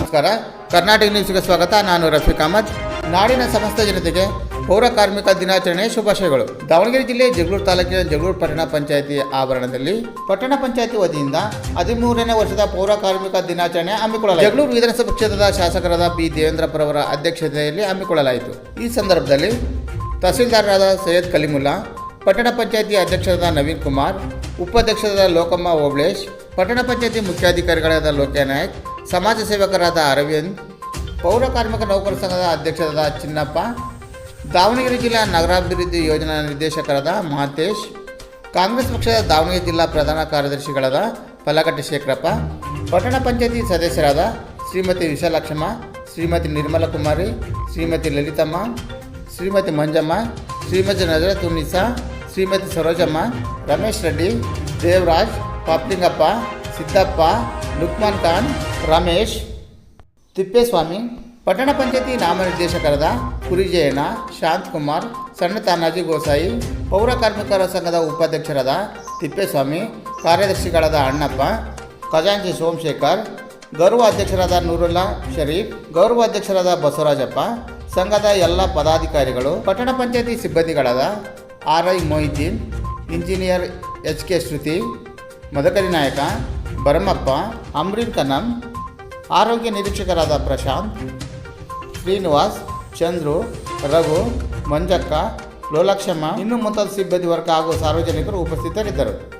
ನಮಸ್ಕಾರ. ಕರ್ನಾಟಕ ನ್ಯೂಸ್ಗೆ ಸ್ವಾಗತ. ನಾನು ರಫೀಕ್ ಅಹಮದ್. ನಾಡಿನ ಸಮಸ್ತ ಜನತೆಗೆ ಪೌರ ಕಾರ್ಮಿಕ ದಿನಾಚರಣೆ ಶುಭಾಶಯಗಳು. ದಾವಣಗೆರೆ ಜಿಲ್ಲೆ ಜಗಳೂರು ತಾಲೂಕಿನ ಜಗಳೂರು ಪಟ್ಟಣ ಪಂಚಾಯಿತಿ ಆವರಣದಲ್ಲಿ ಪಟ್ಟಣ ಪಂಚಾಯಿತಿ ವತಿಯಿಂದ ಹದಿಮೂರನೇ ವರ್ಷದ ಪೌರ ಕಾರ್ಮಿಕ ದಿನಾಚರಣೆ ಹಮ್ಮಿಕೊಳ್ಳಲಾಯಿತು. ಜಗಳೂರು ವಿಧಾನಸಭಾ ಕ್ಷೇತ್ರದ ಶಾಸಕರಾದ ಬಿ. ದೇವೇಂದ್ರಪ್ಪರವರ ಅಧ್ಯಕ್ಷತೆಯಲ್ಲಿ ಹಮ್ಮಿಕೊಳ್ಳಲಾಯಿತು. ಈ ಸಂದರ್ಭದಲ್ಲಿ ತಹಸೀಲ್ದಾರರಾದ ಸೈಯದ್ ಕಲಿಮುಲ್ಲಾ, ಪಟ್ಟಣ ಪಂಚಾಯಿತಿ ಅಧ್ಯಕ್ಷರಾದ ನವೀನ್ ಕುಮಾರ್, ಉಪಾಧ್ಯಕ್ಷರಾದ ಲೋಕಮ್ಮ ಓಬಳೇಶ್, ಪಟ್ಟಣ ಪಂಚಾಯಿತಿ ಮುಖ್ಯಾಧಿಕಾರಿಗಳಾದ ಲೋಕ್ಯ ನಾಯಕ್ ಸಮಾಜ ಸೇವಕರಾದ ಅರವಿಂದ್, ಪೌರ ಕಾರ್ಮಿಕ ನೌಕರ ಸಂಘದ ಅಧ್ಯಕ್ಷರಾದ ಚಿನ್ನಪ್ಪ, ದಾವಣಗೆರೆ ಜಿಲ್ಲಾ ನಗರಾಭಿವೃದ್ಧಿ ಯೋಜನಾ ನಿರ್ದೇಶಕರಾದ ಮಹಾಂತೇಶ್, ಕಾಂಗ್ರೆಸ್ ಪಕ್ಷದ ದಾವಣಗೆರೆ ಜಿಲ್ಲಾ ಪ್ರಧಾನ ಕಾರ್ಯದರ್ಶಿಗಳಾದ ಪಲಕಟ್ಟಿ ಶೇಖರಪ್ಪ, ಪಟ್ಟಣ ಪಂಚಾಯತಿ ಸದಸ್ಯರಾದ ಶ್ರೀಮತಿ ವಿಶಾಲಾಕ್ಷಮ್ಮ, ಶ್ರೀಮತಿ ನಿರ್ಮಲ ಕುಮಾರಿ, ಶ್ರೀಮತಿ ಲಲಿತಮ್ಮ, ಶ್ರೀಮತಿ ಮಂಜಮ್ಮ, ಶ್ರೀಮತಿ ನಜರ ಉನ್ನಿಸಾ ಶ್ರೀಮತಿ ಸರೋಜಮ್ಮ, ರಮೇಶ್ ರೆಡ್ಡಿ, ದೇವರಾಜ್, ಪಾಪ್ಲಿಂಗಪ್ಪ, ಸಿದ್ದಪ್ಪ ಲುಕ್ಮಾನ್ ಖಾನ್ ರಮೇಶ್, ತಿಪ್ಪೇಸ್ವಾಮಿ, ಪಟ್ಟಣ ಪಂಚಾಯತಿ ನಾಮನಿರ್ದೇಶಕರಾದ ಕುರಿಜಯಣ್ಣ, ಶಾಂತಕುಮಾರ್ ಸಣ್ಣ ತಾನಾಜಿ ಗೋಸಾಯಿ, ಪೌರ ಕಾರ್ಮಿಕರ ಸಂಘದ ಉಪಾಧ್ಯಕ್ಷರಾದ ತಿಪ್ಪೇಸ್ವಾಮಿ, ಕಾರ್ಯದರ್ಶಿಗಳಾದ ಅಣ್ಣಪ್ಪ, ಖಜಾಂಚಿ ಸೋಮಶೇಖರ್, ಗೌರವ ಅಧ್ಯಕ್ಷರಾದ ನೂರುಲ್ಲಾ ಶರೀಫ್, ಗೌರವ ಅಧ್ಯಕ್ಷರಾದ ಬಸವರಾಜಪ್ಪ, ಸಂಘದ ಎಲ್ಲ ಪದಾಧಿಕಾರಿಗಳು, ಪಟ್ಟಣ ಪಂಚಾಯತಿ ಸಿಬ್ಬಂದಿಗಳಾದ R I Mohiddin, engineer H K Shruti, Madakari Nayaka Bharamappa Amreen ಆರೋಗ್ಯ ನಿರೀಕ್ಷಕರಾದ ಪ್ರಶಾಂತ್, ಶ್ರೀನಿವಾಸ್, ಚಂದ್ರು, ರಘು, ಮಂಜಕ್ಕ, ಲೋಲಕ್ಷಮ್ಮ, ಇನ್ನೂ ಮುಂತಾದ ಸಿಬ್ಬಂದಿ ವರ್ಗ ಹಾಗೂ ಸಾರ್ವಜನಿಕರು ಉಪಸ್ಥಿತರಿದ್ದರು.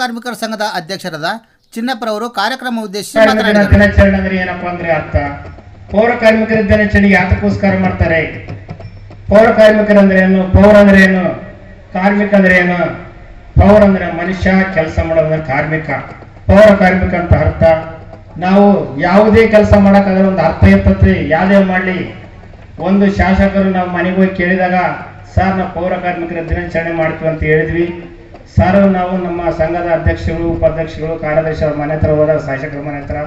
ಕಾರ್ಮಿಕರ ಸಂಘದ ಅಧ್ಯಕ್ಷರಾದ ಚಿನ್ನಪ್ಪರವರು ಕಾರ್ಯಕ್ರಮ ಉದ್ದೇಶಿಸಿ ದಿನಾಚರಣೆ ಅಂದ್ರೆ ಏನಪ್ಪಾ ಅಂದ್ರೆ ಅರ್ಥ. ಪೌರ ಕಾರ್ಮಿಕರ ದಿನಾಚರಣೆ ಯಾತಕ್ಕೋಸ್ಕರ ಮಾಡ್ತಾರೆ? ಪೌರ ಕಾರ್ಮಿಕರು ಅಂದ್ರೆ ಏನು? ಪೌರ ಅಂದ್ರೆ ಏನು? ಕಾರ್ಮಿಕ ಅಂದ್ರೆ ಏನು? ಪೌರ ಅಂದ್ರೆ ಮನುಷ್ಯ ಕೆಲಸ ಮಾಡೋದಂದ್ರೆ ಕಾರ್ಮಿಕ. ಪೌರ ಕಾರ್ಮಿಕ ಅಂತ ಅರ್ಥ. ನಾವು ಯಾವುದೇ ಕೆಲಸ ಮಾಡೋಕ್ಕಾಗಲ್ಲ ಒಂದು ಅರ್ಥ ಇರ್ತತ್ರಿ ಯಾವುದೇ ಮಾಡಲಿ. ಒಂದು ಶಾಸಕರು ನಾವು ಮನೆಗೆ ಹೋಗಿ ಕೇಳಿದಾಗ ಸರ್ ನಾವು ಪೌರ ಕಾರ್ಮಿಕರ ದಿನಾಚರಣೆ ಮಾಡ್ತೀವಿ ಅಂತ ಹೇಳಿದ್ವಿ. ಸರ್ ನಾವು ನಮ್ಮ ಸಂಘದ ಅಧ್ಯಕ್ಷರು ಉಪಾಧ್ಯಕ್ಷಗಳು ಕಾರ್ಯದರ್ಶಿ ಅವ್ರ ಮನೆ ಹತ್ರ ಹೋದಾಗ ಶಾಸಕರ ಮನೆ ಹತ್ರ.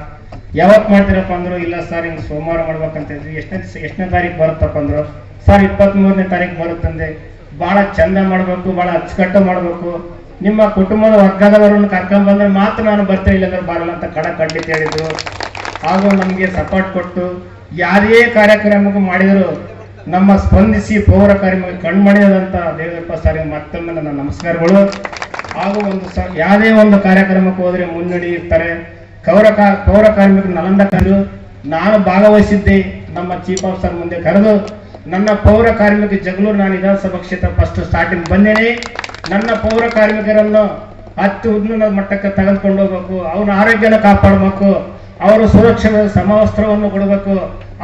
ಯಾವತ್ತು ಮಾಡ್ತೀರಪ್ಪ ಅಂದ್ರು, ಇಲ್ಲ ಸರ್ ಹಿಂಗೆ ಸೋಮವಾರ ಮಾಡ್ಬೇಕಂತ ಇದ್ವಿ ಎಷ್ಟನೇ ಎಷ್ಟನೇ ತಾರೀಕು ಬರುತ್ತಪ್ಪ ಅಂದ್ರು, ಸರ್ ಇಪ್ಪತ್ತ್ ಮೂರನೇ ತಾರೀಕು ಬರುತ್ತಂದೆ ಭಾಳ ಚಂದ ಮಾಡಬೇಕು, ಭಾಳ ಅಚ್ಚುಕಟ್ಟು ಮಾಡಬೇಕು. ನಿಮ್ಮ ಕುಟುಂಬದ ವರ್ಗದವರನ್ನು ಕರ್ಕೊಂಡ್ ಬಂದ್ರೆ ಮಾತ್ರ ನಾನು ಬರ್ತೇನೆ ಇಲ್ಲಂದ್ರೆ ಬರಲ್ಲ ಅಂತ ಕಡ ಖಂಡಿತ ಹೇಳಿದ್ರು ಹಾಗೂ ನಮಗೆ ಸಪೋರ್ಟ್ ಕೊಟ್ಟು, ಯಾರೇ ಕಾರ್ಯಕ್ರಮಕ್ಕೂ ಮಾಡಿದ್ರು ನಮ್ಮ ಸ್ಪಂದಿಸಿ ಪೌರ ಕಾರ್ಯಕ್ರಮಕ್ಕೆ ಕಣ್ಮಣಿಯಾದಂಥ ದೇವರಪ್ಪ ಸರ್ಗೆ ಮತ್ತೊಮ್ಮೆ ನನ್ನ ನಮಸ್ಕಾರಗಳು. ಹಾಗೂ ಒಂದು ಸ, ಯಾವುದೇ ಒಂದು ಕಾರ್ಯಕ್ರಮಕ್ಕೆ ಹೋದರೆ ಮುನ್ನಡಿ ಇರ್ತಾರೆ. ಕೌರ ಕಾ, ಪೌರ ಕಾರ್ಮಿಕರು ನಲಂದ ಕರೆದು, ನಾನು ಭಾಗವಹಿಸಿದ್ದೆ, ನಮ್ಮ ಚೀಫ್ ಆಫೀಸರ್ ಮುಂದೆ ಕರೆದು, ನನ್ನ ಪೌರ ಕಾರ್ಮಿಕ ಜಗಳೂರು ನಾನು ವಿಧಾನಸಭಾ ಕ್ಷೇತ್ರ ಫಸ್ಟ್ ಸ್ಟಾರ್ಟಿಂಗ್ ಬಂದೇನೆ. ನನ್ನ ಪೌರ ಕಾರ್ಮಿಕರನ್ನು ಹತ್ತು ಉನ್ನತ ಮಟ್ಟಕ್ಕೆ ತೆಗೆದುಕೊಂಡು ಹೋಗ್ಬೇಕು. ಅವನ ಆರೋಗ್ಯನ ಕಾಪಾಡಬೇಕು. ಅವರು ಸುರಕ್ಷತೆ ಸಮವಸ್ತ್ರವನ್ನು ಕೊಡಬೇಕು.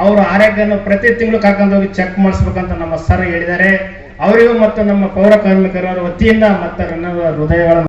ಅವರ ಆರೋಗ್ಯವನ್ನು ಪ್ರತಿ ತಿಂಗಳು ಹೋಗಿ ಚೆಕ್ ಮಾಡಿಸ್ಬೇಕಂತ ನಮ್ಮ ಸರ್ ಹೇಳಿದ್ದಾರೆ. ಅವರಿಗೂ ಮತ್ತು ನಮ್ಮ ಪೌರ ಕಾರ್ಮಿಕರ ವತಿಯಿಂದ ಮತ್ತು ನನ್ನ ಹೃದಯಗಳ